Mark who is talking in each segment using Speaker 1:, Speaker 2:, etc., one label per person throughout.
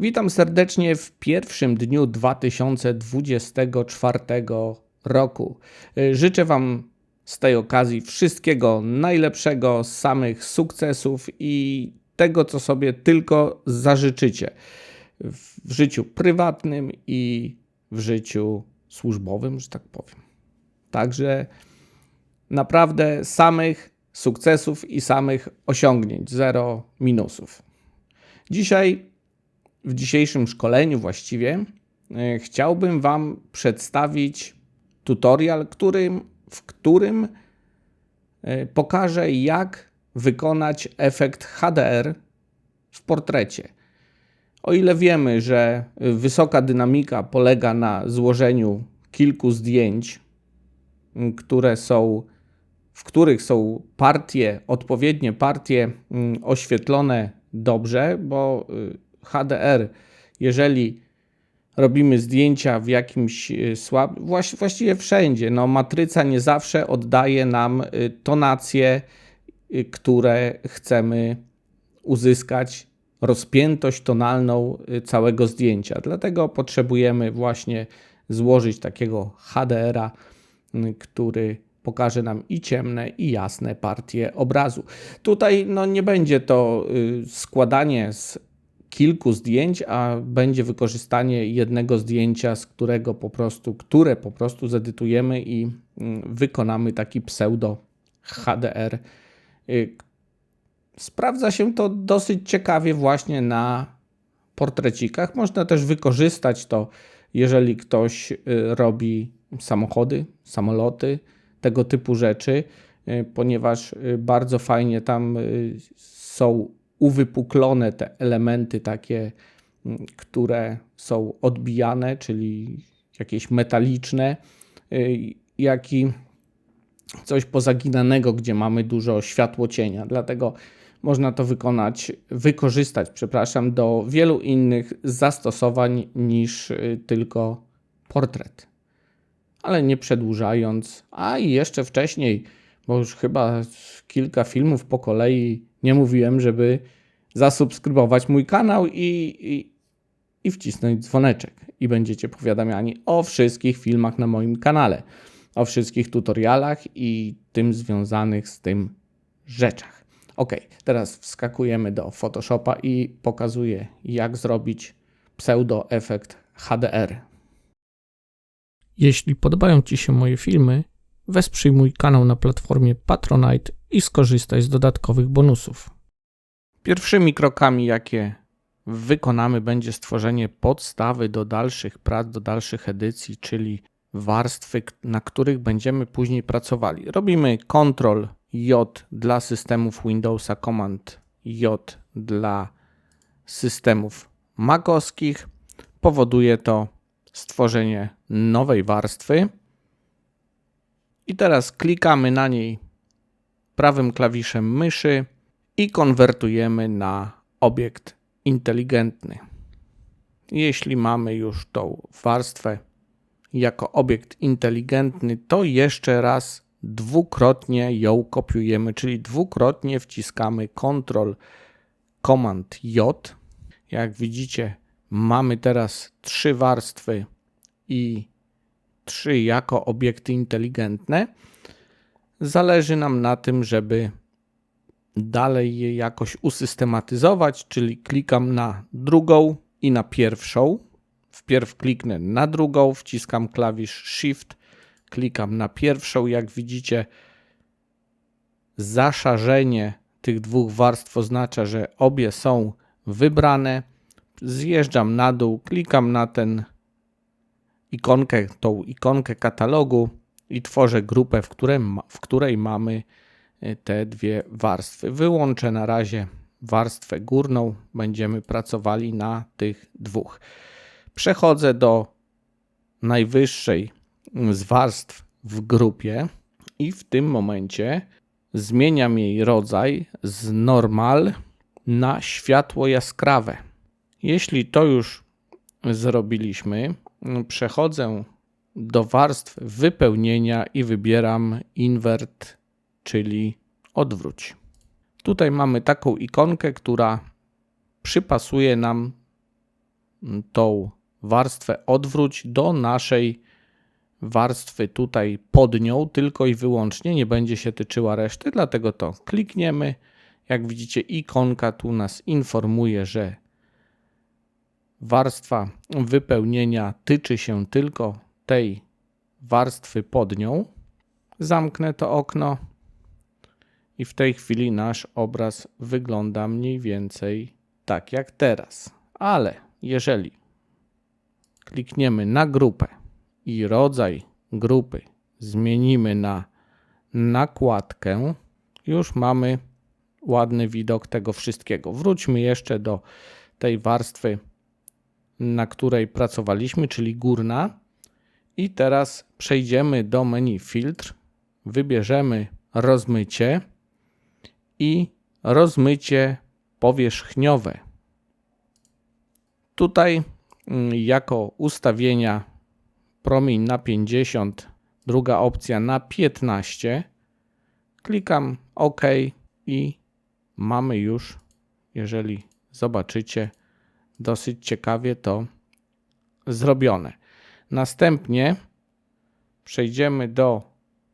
Speaker 1: Witam serdecznie w pierwszym dniu 2024 roku. Życzę Wam z tej okazji wszystkiego najlepszego, samych sukcesów i tego, co sobie tylko zażyczycie w życiu prywatnym i w życiu służbowym, że tak powiem. Także naprawdę samych sukcesów i samych osiągnięć, zero minusów. Dzisiaj, w dzisiejszym szkoleniu właściwie, e, chciałbym Wam przedstawić tutorial, którym, w którym e, pokażę, jak wykonać efekt HDR w portrecie. O ile wiemy, że wysoka dynamika polega na złożeniu kilku zdjęć, które są, w których są partie, odpowiednie partie oświetlone dobrze, bo y, HDR, jeżeli robimy zdjęcia w jakimś y, słab, właściwie wszędzie, no matryca nie zawsze oddaje nam y, tonacje, które chcemy uzyskać, rozpiętość tonalną całego zdjęcia. Dlatego potrzebujemy właśnie złożyć takiego HDR-a, który pokaże nam i ciemne, i jasne partie obrazu. Tutaj no, nie będzie to y, składanie z kilku zdjęć, a będzie wykorzystanie jednego zdjęcia, z którego po prostu, które po prostu zedytujemy i mm, wykonamy taki pseudo HDR. Y, sprawdza się to dosyć ciekawie właśnie na portrecikach. Można też wykorzystać to, jeżeli ktoś y, robi samochody, samoloty, tego typu rzeczy, y, ponieważ bardzo fajnie tam są uwypuklone te elementy takie, mm, które są odbijane, czyli jakieś metaliczne, jak i coś pozaginanego, gdzie mamy dużo światło cienia. Dlatego można to wykonać, wykorzystać, przepraszam, do wielu innych zastosowań niż tylko portret ale nie przedłużając, a i jeszcze wcześniej, bo już chyba kilka filmów po kolei nie mówiłem, żeby zasubskrybować mój kanał i, i, i wcisnąć dzwoneczek i będziecie powiadamiani o wszystkich filmach na moim kanale, o wszystkich tutorialach i tym związanych z tym rzeczach. Ok, teraz wskakujemy do Photoshopa i pokazuję, jak zrobić pseudo efekt HDR. Jeśli podobają Ci się moje filmy, wesprzyj mój kanał na platformie Patronite i skorzystaj z dodatkowych bonusów. Pierwszymi krokami, jakie wykonamy, będzie stworzenie podstawy do dalszych prac, do dalszych edycji, czyli warstwy, na których będziemy później pracowali. Robimy Ctrl J dla systemów Windowsa, Command J dla systemów makowskich. Powoduje to stworzenie nowej warstwy. I teraz klikamy na niej prawym klawiszem myszy i konwertujemy na obiekt inteligentny. Jeśli mamy już tą warstwę jako obiekt inteligentny, to jeszcze raz dwukrotnie ją kopiujemy, czyli dwukrotnie wciskamy Ctrl Command J. Jak widzicie, Mamy teraz trzy warstwy i trzy jako obiekty inteligentne. Zależy nam na tym, żeby dalej je jakoś usystematyzować, czyli klikam na drugą i na pierwszą. Wpierw kliknę na drugą, wciskam klawisz Shift, klikam na pierwszą. Jak widzicie, zaszarzenie tych dwóch warstw oznacza, że obie są wybrane zjeżdżam na dół, klikam na ten ikonkę, tą ikonkę katalogu i tworzę grupę, w, którym, w której mamy e, te dwie warstwy. Wyłączę na razie warstwę górną, będziemy pracowali na tych dwóch. Przechodzę do najwyższej z warstw w grupie i w tym momencie zmieniam jej rodzaj z normal na światło jaskrawe. Jeśli to już zrobiliśmy, przechodzę do warstw wypełnienia i wybieram invert, czyli odwróć. Tutaj mamy taką ikonkę, która przypasuje nam tą warstwę odwróć do naszej warstwy tutaj pod nią, tylko i wyłącznie, nie będzie się tyczyła reszty, dlatego to klikniemy. Jak widzicie, ikonka tu nas informuje, że warstwa wypełnienia tyczy się tylko tej warstwy pod nią. Zamknę to okno i w tej chwili nasz obraz wygląda mniej więcej tak jak teraz. Ale jeżeli klikniemy na grupę i rodzaj grupy zmienimy na nakładkę, już mamy ładny widok tego wszystkiego. Wróćmy jeszcze do tej warstwy, na której pracowaliśmy, czyli górna. I teraz przejdziemy do menu filtr, wybierzemy rozmycie i rozmycie powierzchniowe. Tutaj mm, jako ustawienia promień na 50, druga opcja na 15. Klikam OK i mamy już, jeżeli zobaczycie, dosyć ciekawie to zrobione. Następnie przejdziemy do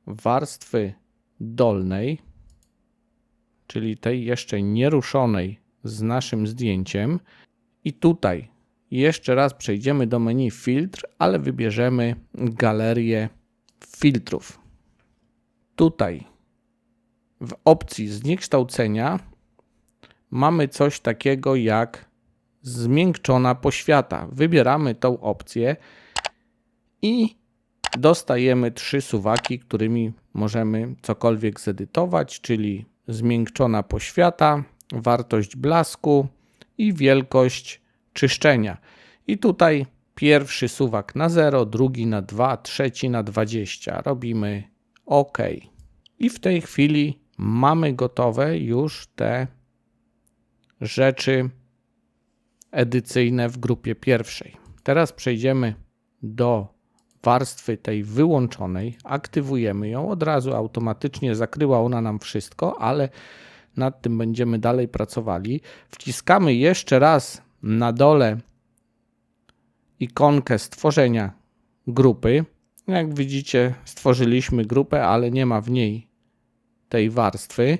Speaker 1: warstwy dolnej, czyli tej jeszcze nieruszonej z naszym zdjęciem. I tutaj jeszcze raz przejdziemy do menu filtr, ale wybierzemy galerię filtrów. Tutaj w opcji zniekształcenia mamy coś takiego jak zmiękczona poświata. Wybieramy tą opcję i dostajemy trzy suwaki, którymi możemy cokolwiek zedytować, czyli zmiękczona poświata, wartość blasku i wielkość czyszczenia. I tutaj pierwszy suwak na 0, drugi na 2, trzeci na 20. Robimy OK. I w tej chwili mamy gotowe już te rzeczy edycyjne w grupie pierwszej. Teraz przejdziemy do warstwy tej wyłączonej, aktywujemy ją, od razu automatycznie zakryła ona nam wszystko, ale nad tym będziemy dalej pracowali. Wciskamy jeszcze raz na dole ikonkę stworzenia grupy. Jak widzicie, stworzyliśmy grupę, ale nie ma w niej tej warstwy.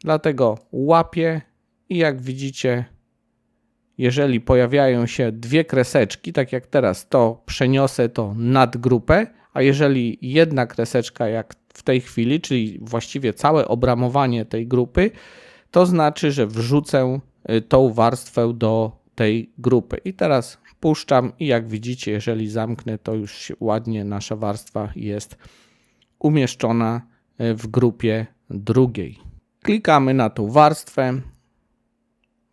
Speaker 1: Dlatego łapię i jak widzicie, jeżeli pojawiają się dwie kreseczki, tak jak teraz, to przeniosę to nad grupę, a jeżeli jedna kreseczka, jak w tej chwili, czyli właściwie całe obramowanie tej grupy, to znaczy, że wrzucę y, tą warstwę do tej grupy. I teraz puszczam i jak widzicie, jeżeli zamknę, to już ładnie nasza warstwa jest umieszczona y, w grupie drugiej. Klikamy na tą warstwę,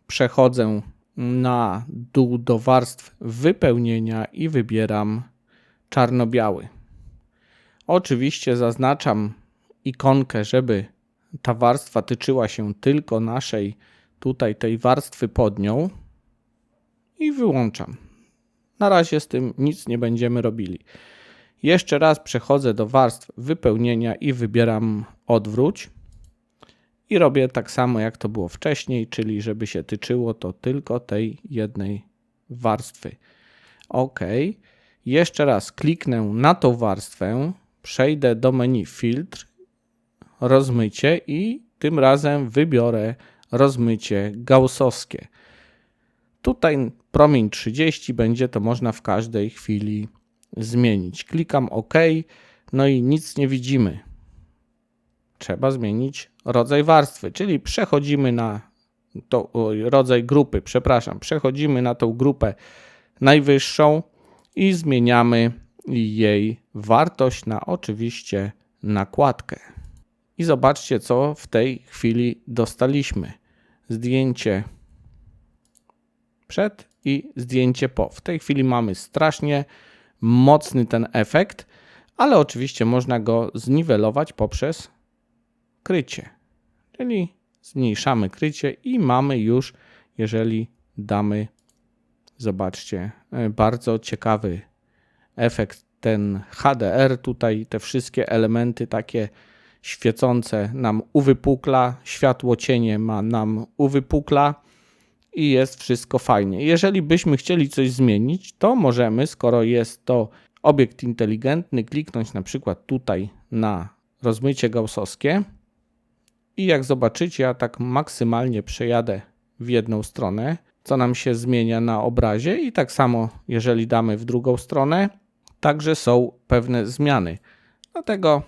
Speaker 1: przechodzę na dół do warstw wypełnienia i wybieram czarno-biały. Oczywiście zaznaczam ikonkę, żeby ta warstwa tyczyła się tylko naszej tutaj tej warstwy pod nią i wyłączam. Na razie z tym nic nie będziemy robili. Jeszcze raz przechodzę do warstw wypełnienia i wybieram odwróć. I robię tak samo jak to było wcześniej, czyli żeby się tyczyło to tylko tej jednej warstwy. OK. Jeszcze raz kliknę na tą warstwę, przejdę do menu filtr, rozmycie i tym razem wybiorę rozmycie gaussowskie. Tutaj promień 30 będzie to można w każdej chwili zmienić. Klikam OK, no i nic nie widzimy. Trzeba zmienić rodzaj warstwy, czyli przechodzimy na to, rodzaj grupy, przepraszam, przechodzimy na tą grupę najwyższą i zmieniamy jej wartość na oczywiście nakładkę. I zobaczcie, co w tej chwili dostaliśmy. Zdjęcie przed i zdjęcie po. W tej chwili mamy strasznie mocny ten efekt, ale oczywiście można go zniwelować poprzez krycie. Czyli zmniejszamy krycie i mamy już, jeżeli damy, zobaczcie, e, bardzo ciekawy efekt ten HDR, tutaj te wszystkie elementy takie świecące nam uwypukla, światło cienie ma nam uwypukla i jest wszystko fajnie. Jeżeli byśmy chcieli coś zmienić, to możemy, skoro jest to obiekt inteligentny, kliknąć na przykład tutaj na rozmycie gaussowskie i jak zobaczycie, ja tak maksymalnie przejadę w jedną stronę, co nam się zmienia na obrazie i tak samo jeżeli damy w drugą stronę, także są pewne zmiany. Dlatego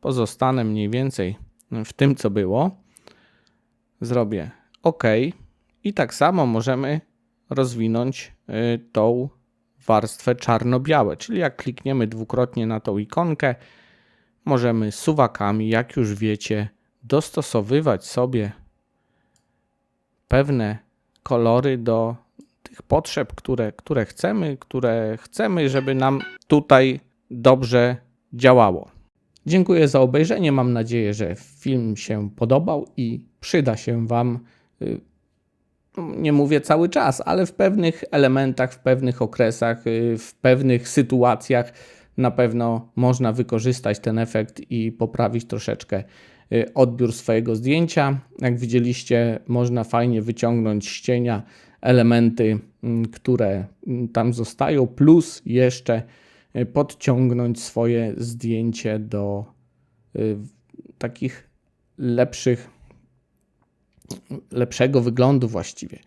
Speaker 1: pozostanę mniej więcej w tym, co było. Zrobię OK i tak samo możemy rozwinąć y, tą warstwę czarno-białe, czyli jak klikniemy dwukrotnie na tą ikonkę, możemy suwakami, jak już wiecie, dostosowywać sobie pewne kolory do tych potrzeb, które, które chcemy, które chcemy, żeby nam tutaj dobrze działało. Dziękuję za obejrzenie. Mam nadzieję, że film się podobał i przyda się Wam. y, Nie mówię cały czas, ale w pewnych elementach, w pewnych okresach, y, w pewnych sytuacjach na pewno można wykorzystać ten efekt i poprawić troszeczkę odbiór swojego zdjęcia. Jak widzieliście, można fajnie wyciągnąć z cienia elementy, mm, które mm, tam zostają, plus jeszcze y, podciągnąć swoje zdjęcie do y, takich lepszych, lepszego wyglądu właściwie.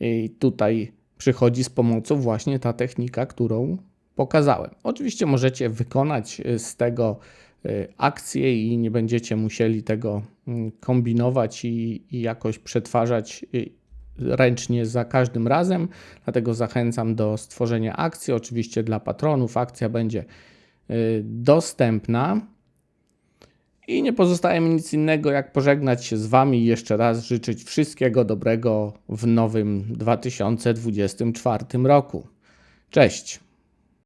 Speaker 1: I tutaj przychodzi z pomocą właśnie ta technika, którą pokazałem. Oczywiście możecie wykonać y, z tego y, akcję i nie będziecie musieli tego mm, kombinować i, i jakoś przetwarzać y, ręcznie za każdym razem. Dlatego zachęcam do stworzenia akcji. Oczywiście dla patronów akcja będzie y, dostępna. I nie pozostaje mi nic innego, jak pożegnać się z Wami i jeszcze raz życzyć wszystkiego dobrego w nowym 2024 roku. Cześć!